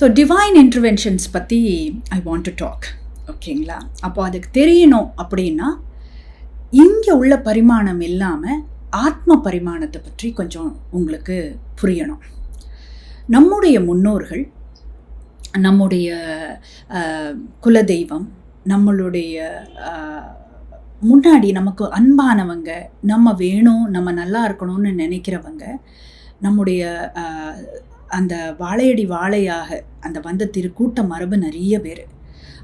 So divine interventions பற்றி I want to talk ஓகேங்களா அப்போ அதுக்கு தெரியணும் அப்படின்னா இங்கே உள்ள பரிமாணம் இல்லாமல் ஆத்ம பரிமாணத்தை பற்றி கொஞ்சம் உங்களுக்கு புரியணும். நம்முடைய முன்னோர்கள் நம்முடைய குலதெய்வம் நம்மளுடைய முன்னாடி நமக்கு அன்பானவங்க நம்ம வேணும் நம்ம நல்லா இருக்கணும்னு நினைக்கிறவங்க நம்முடைய அந்த வாழையடி வாழையாக அந்த வந்த திருக்கூட்ட மரபு நிறைய பேர்.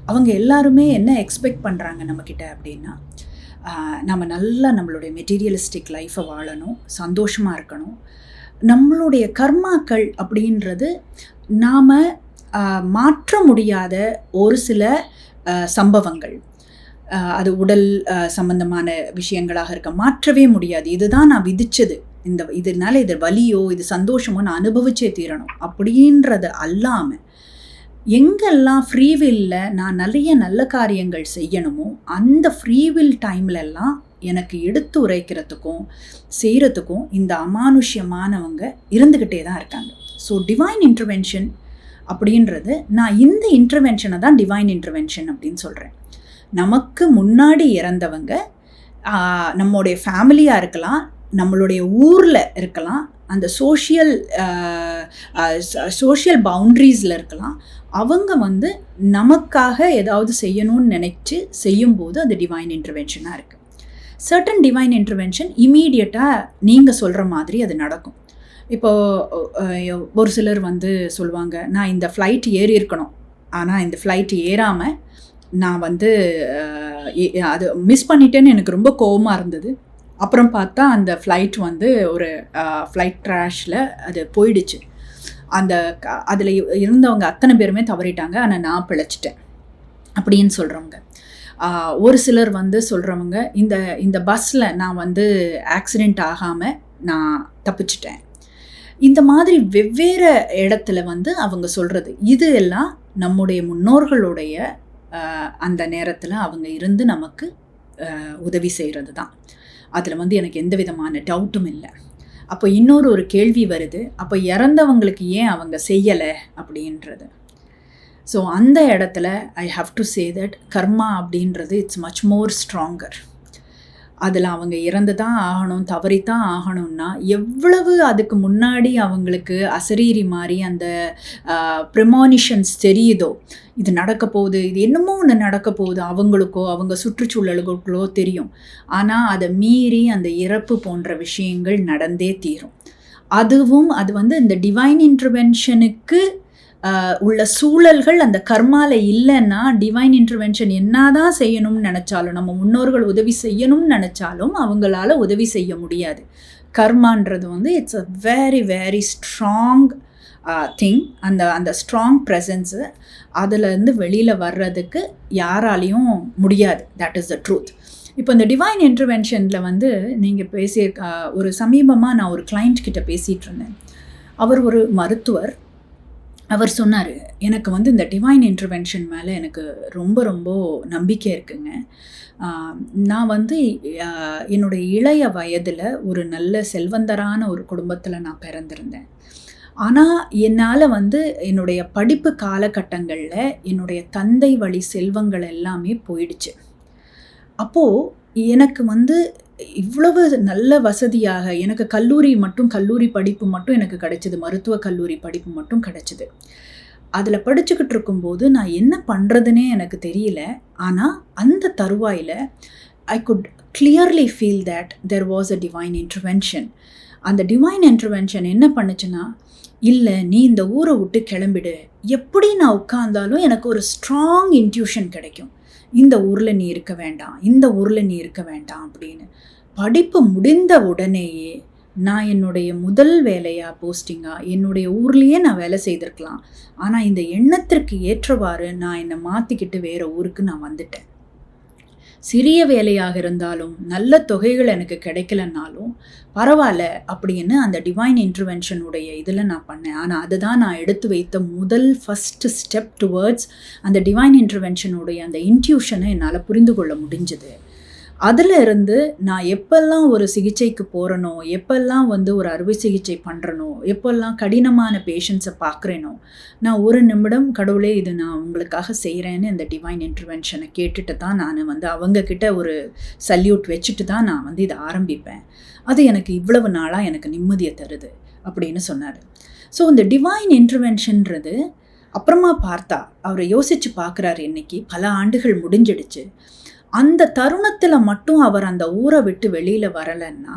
அவங்க எல்லாருமே என்ன எக்ஸ்பெக்ட் பண்ணுறாங்க நம்மக்கிட்ட அப்படின்னா நம்ம நல்லா நம்மளுடைய மெட்டீரியலிஸ்டிக் லைஃப்பை வாழணும் சந்தோஷமாக இருக்கணும். நம்மளுடைய கர்மாக்கள் அப்படின்றது நாம் மாற்ற முடியாத ஒரு சில சம்பவங்கள். அது உடல் சம்பந்தமான விஷயங்களாக இருக்க மாற்றவே முடியாது. இதுதான் நான் விதிச்சது. இந்த இதனால இது வலியோ இது சந்தோஷமோ நான் அனுபவிச்சே தீரணும். அப்படின்றது அல்லாமல் எங்கெல்லாம் ஃப்ரீவில்ல நான் நிறைய நல்ல காரியங்கள் செய்யணுமோ அந்த ஃப்ரீவில் டைம்லெல்லாம் எனக்கு எடுத்து உரைக்கிறதுக்கும் செய்கிறதுக்கும் இந்த அமானுஷ்யமானவங்க இருந்துக்கிட்டே தான் இருக்காங்க. ஸோ டிவைன் இன்டர்வென்ஷன் அப்படின்றது நான் இந்த இன்டர்வென்ஷனை தான் டிவைன் இன்டர்வென்ஷன் அப்படின்னு சொல்கிறேன் நமக்கு முன்னாடி இறந்தவங்க நம்மளுடைய ஃபேமிலியாக இருக்கலாம் நம்மளுடைய ஊரில் இருக்கலாம் அந்த சோஷியல் சோஷியல் பவுண்ட்ரிஸில் இருக்கலாம் அவங்க வந்து நமக்காக ஏதாவது செய்யணும்னு நினச்சி செய்யும்போது அது டிவைன் இன்டர்வென்ஷனாக இருக்குது சர்டன் டிவைன் இன்டர்வென்ஷன் இமீடியட்டாக நீங்கள் சொல்கிற மாதிரி அது நடக்கும். இப்போது ஒரு சிலர் வந்து சொல்லுவாங்க நான் இந்த ஃப்ளைட் ஏறி இருக்கணும். ஆனால் இந்த ஃப்ளைட் ஏறாமல் நான் வந்து அது மிஸ் பண்ணிட்டேன்னு எனக்கு ரொம்ப கோவமாக இருந்தது. அப்புறம் பார்த்தா அந்த ஃப்ளைட் வந்து ஒரு ஃப்ளைட் ட்ராஷில் அது போயிடுச்சு. அந்த அதில் இருந்தவங்க அத்தனை பேருமே தவறிட்டாங்க. ஆனால் நான் பிழைச்சிட்டேன். அப்படின்னு சொல்கிறவங்க ஒரு சிலர் வந்து சொல்கிறவங்க இந்த இந்த பஸ்ஸில் நான் வந்து ஆக்சிடெண்ட் ஆகாமல் நான் தப்பிச்சிட்டேன். இந்த மாதிரி வெவ்வேறு இடத்துல வந்து அவங்க சொல்கிறது இது எல்லாம் நம்முடைய முன்னோர்களுடைய அந்த நேரத்தில் அவங்க இருந்து நமக்கு உதவி செய்கிறது தான் அதில் வந்து எனக்கு எந்த விதமான டவுட்டும் இல்லை. அப்போ இன்னொரு ஒரு கேள்வி வருது. அப்போ இறந்தவங்களுக்கு ஏன் அவங்க செய்யலை அப்படின்றது. ஸோ அந்த இடத்துல I have to say that karma அப்படின்றது இட்ஸ் மச் மோர் ஸ்ட்ராங்கர் அதில் அவங்க இறந்து தான் ஆகணும் தவறி தான் ஆகணும்னா எவ்வளவு அதுக்கு முன்னாடி அவங்களுக்கு அசரீரி மாதிரி அந்த ப்ரிமானிஷன்ஸ் தெரியுதோ? இது நடக்க போகுது இது என்னமோ ஒன்று நடக்க போகுது அவங்களுக்கோ அவங்க சுற்றுச்சூழலுக்கோ தெரியும். ஆனால் அதை மீறி அந்த இறப்பு போன்ற விஷயங்கள் நடந்தே தீரும். அதுவும் அது வந்து இந்த டிவைன் இன்டர்வென்ஷனுக்கு உள்ள சூழல்கள் அந்த கர்மால இல்லைன்னா டிவைன் இன்டர்வென்ஷன் என்னதான் செய்யணும்னு நினச்சாலும் நம்ம முன்னோர்கள் உதவி செய்யணும்னு நினச்சாலும் அவங்களால உதவி செய்ய முடியாது. கர்மான்றது வந்து it's a very very strong thing அந்த அந்த ஸ்ட்ராங் ப்ரெசன்ஸு அதுலேருந்து வெளியில் வர்றதுக்கு யாராலையும் முடியாது. தட் இஸ் த ட்ரூத் இப்போ இந்த டிவைன் இன்டர்வென்ஷனில் வந்து நீங்கள் பேசியிருக்க ஒரு சமீபமாக நான் ஒரு கிளைண்ட் கிட்ட பேசிகிட்டு இருந்தேன். அவர் ஒரு மருத்துவர். அவர் சொன்னார் எனக்கு வந்து இந்த டிவைன் இன்டர்வென்ஷன் மேலே எனக்கு ரொம்ப ரொம்ப நம்பிக்கை இருக்குங்க. நான் வந்து என்னுடைய இளைய வயதில் ஒரு நல்ல செல்வந்தரான ஒரு குடும்பத்தில் நான் பிறந்திருந்தேன். ஆனால் என்னால் வந்து என்னுடைய படிப்பு காலகட்டங்களில் என்னுடைய தந்தை வழி செல்வங்கள் எல்லாமே போயிடுச்சு. அப்போது எனக்கு வந்து இவ்வளவு நல்ல வசதியாக எனக்கு கல்லூரி மட்டும் கல்லூரி படிப்பு மட்டும் எனக்கு கிடைச்சது. மருத்துவ கல்லூரி படிப்பு மட்டும் கிடைச்சிது. அதில் படிச்சுக்கிட்டு இருக்கும்போது நான் என்ன பண்ணுறதுனே எனக்கு தெரியல. ஆனால் அந்த தருவாயில் I good clearly feel that there was a divine intervention அந்த டிவைன் இன்டர்வென்ஷன் என்ன பண்ணுச்சுன்னா இல்லை நீ இந்த ஊரை விட்டு கிளம்பிடு. எப்படி நான் உட்கார்ந்தாலும் எனக்கு ஒரு ஸ்ட்ராங் இன்ட்யூஷன் கிடைக்கும். இந்த ஊரில் நீ இருக்க வேண்டாம் இந்த ஊரில் நீ இருக்க வேண்டாம் அப்படின்னு. படிப்பு முடிந்த உடனேயே நான் என்னுடைய முதல் வேலையாக போஸ்டிங்காக என்னுடைய ஊர்லேயே நான் வேலை செய்திருக்கலாம். ஆனால் இந்த எண்ணத்திற்கு ஏற்றவாறு நான் என்னை மாற்றிக்கிட்டு வேறு ஊருக்கு நான் வந்துட்டேன். சிறிய வேலையாக இருந்தாலும் நல்ல தொகைகள் எனக்கு கிடைக்கலனாலும் பரவாயில்ல அப்படின்னு அந்த டிவைன் இன்டர்வென்ஷனுடைய இதில் நான் பண்ணேன். ஆனால் அதுதான் நான் எடுத்து வைத்த முதல் ஃபஸ்ட்டு ஸ்டெப் டுவர்ட்ஸ் அந்த டிவைன் இன்டர்வென்ஷனுடைய அந்த இன்ட்யூஷனை என்னால் புரிந்து கொள்ள முடிஞ்சது. அதில் இருந்து நான் எப்பெல்லாம் ஒரு சிகிச்சைக்கு போகிறனோ எப்பெல்லாம் வந்து ஒரு அறுவை சிகிச்சை பண்ணுறனோ எப்பெல்லாம் கடினமான பேஷண்ட்ஸை பார்க்குறேனோ நான் ஒரு நிமிடம் கடவுளே இது நான் உங்களுக்காக செய்கிறேன்னு இந்த டிவைன் இன்டர்வென்ஷனை கேட்டுட்டு தான் நான் வந்து அவங்கக்கிட்ட ஒரு சல்யூட் வச்சுட்டு தான் நான் வந்து இதை ஆரம்பிப்பேன். அது எனக்கு இவ்வளவு நாளாக எனக்கு நிம்மதியை தருது அப்படின்னு சொன்னார். ஸோ இந்த டிவைன் இன்டர்வென்ஷன்றது அப்புறமா பார்த்தா அவரை யோசித்து பார்க்குறாரு இன்னைக்கு. பல ஆண்டுகள் முடிஞ்சிடுச்சு. அந்த தருணத்தில் மட்டும் அவர் அந்த ஊரை விட்டு வெளியில் வரலைன்னா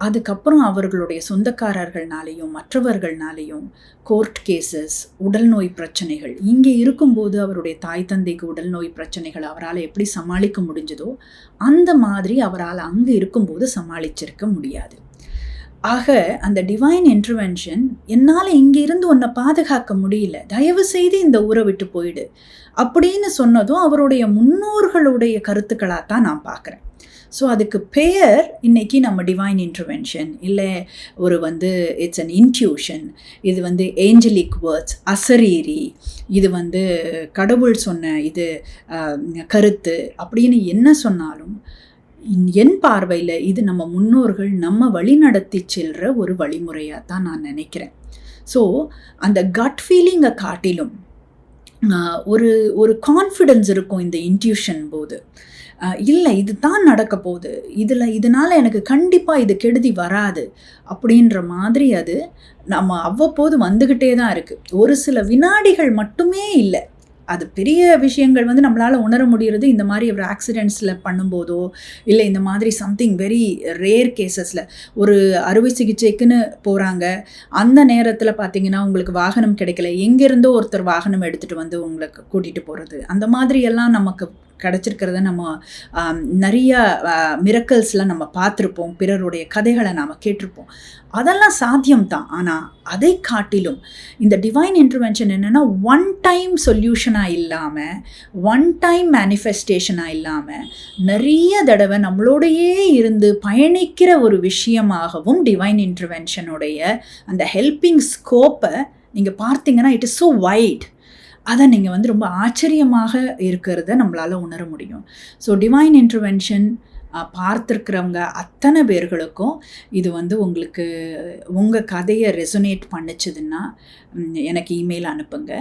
அதுக்கப்புறம் அவர்களுடைய சொந்தக்காரர்கள்னாலேயும் மற்றவர்கள்னாலேயும் கோர்ட் கேசஸ் உடல்நோய் பிரச்சனைகள் இங்கே இருக்கும்போது அவருடைய தாய் தந்தைக்கு உடல்நோய் பிரச்சனைகள் அவரால் எப்படி சமாளிக்க முடிஞ்சதோ அந்த மாதிரி அவரால் அங்கே இருக்கும்போது சமாளிச்சிருக்க முடியாது. ஆக அந்த டிவைன் இன்டர்வென்ஷன் என்னால் இங்கே இருந்து உன்னை பாதுகாக்க முடியல. தயவு செய்து இந்த ஊரை விட்டு போயிடு. அப்படின்னு சொன்னதும் அவருடைய முன்னோர்களுடைய கருத்துக்களாக தான் நான் பார்க்குறேன். ஸோ அதுக்கு பெயர் இன்னைக்கு நம்ம டிவைன் இன்டர்வென்ஷன் இல்லை ஒரு வந்து இட்ஸ் அன் இன்ட்யூஷன் இது வந்து ஏஞ்சலிக் வேர்ட்ஸ் அசரீரி. இது வந்து கடவுள் சொன்ன இது கருத்து அப்படின்னு என்ன சொன்னாலும் என் பார்வையில் இது நம்ம முன்னோர்கள் நம்ம வழிநடத்தி செல்கிற ஒரு வழிமுறையாக தான் நான் நினைக்கிறேன். ஸோ அந்த கட் ஃபீலிங்கை காட்டிலும் ஒரு ஒரு கான்ஃபிடென்ஸ் இருக்கும் இந்த இன்ட்யூஷன் போது. இல்லை இது தான் நடக்க போகுது. இதில் இதனால் எனக்கு கண்டிப்பாக இது கெடுதி வராது. அப்படின்ற மாதிரி அது நம்ம அவ்வப்போது வந்துக்கிட்டே தான் இருக்குது ஒரு சில வினாடிகள் மட்டுமே இல்லை. அது பெரிய விஷயங்கள் வந்து நம்மளால் உணர முடிகிறது இந்த மாதிரி ஒரு ஆக்சிடெண்ட்ஸில் பண்ணும்போதோ இல்லை இந்த மாதிரி சம்திங் வெரி ரேர் கேசஸில் ஒரு அறுவை சிகிச்சைக்குன்னு போகிறாங்க அந்த நேரத்தில் பார்த்தீங்கன்னா உங்களுக்கு வாகனம் கிடைக்கல. எங்கேருந்தோ ஒருத்தர் வாகனம் எடுத்துகிட்டு வந்து உங்களுக்கு கூட்டிகிட்டு போகிறது அந்த மாதிரி எல்லாம் நமக்கு கிடச்சிருக்கிறத நம்ம நிறைய மிரக்கல்ஸ்லாம் நம்ம பார்த்துருப்போம். பிறருடைய கதைகளை நாம் கேட்டிருப்போம். அதெல்லாம் சாத்தியம்தான். ஆனால் அதை காட்டிலும் இந்த டிவைன் இன்டர்வென்ஷன் என்னென்னா ஒன் டைம் சொல்யூஷனாக இல்லாமல் ஒன் டைம் மேனிஃபெஸ்டேஷனாக இல்லாமல் நிறைய தடவை நம்மளோடையே இருந்து பயணிக்கிற ஒரு விஷயமாகவும் டிவைன் இன்டர்வென்ஷனுடைய அந்த ஹெல்பிங் ஸ்கோப்பை நீங்கள் பார்த்தீங்கன்னா இட் இஸ் ஸோ வைட் அதை நீங்கள் வந்து ரொம்ப ஆச்சரியமாக இருக்கிறத நம்மளால் உணர முடியும். ஸோ டிவைன் இன்டர்வென்ஷன் பார்த்துருக்கிறவங்க அத்தனை பேர்களுக்கும் இது வந்து உங்களுக்கு உங்கள் கதையை ரெசனேட் பண்ணிச்சதுன்னா எனக்கு இமெயில் அனுப்புங்க.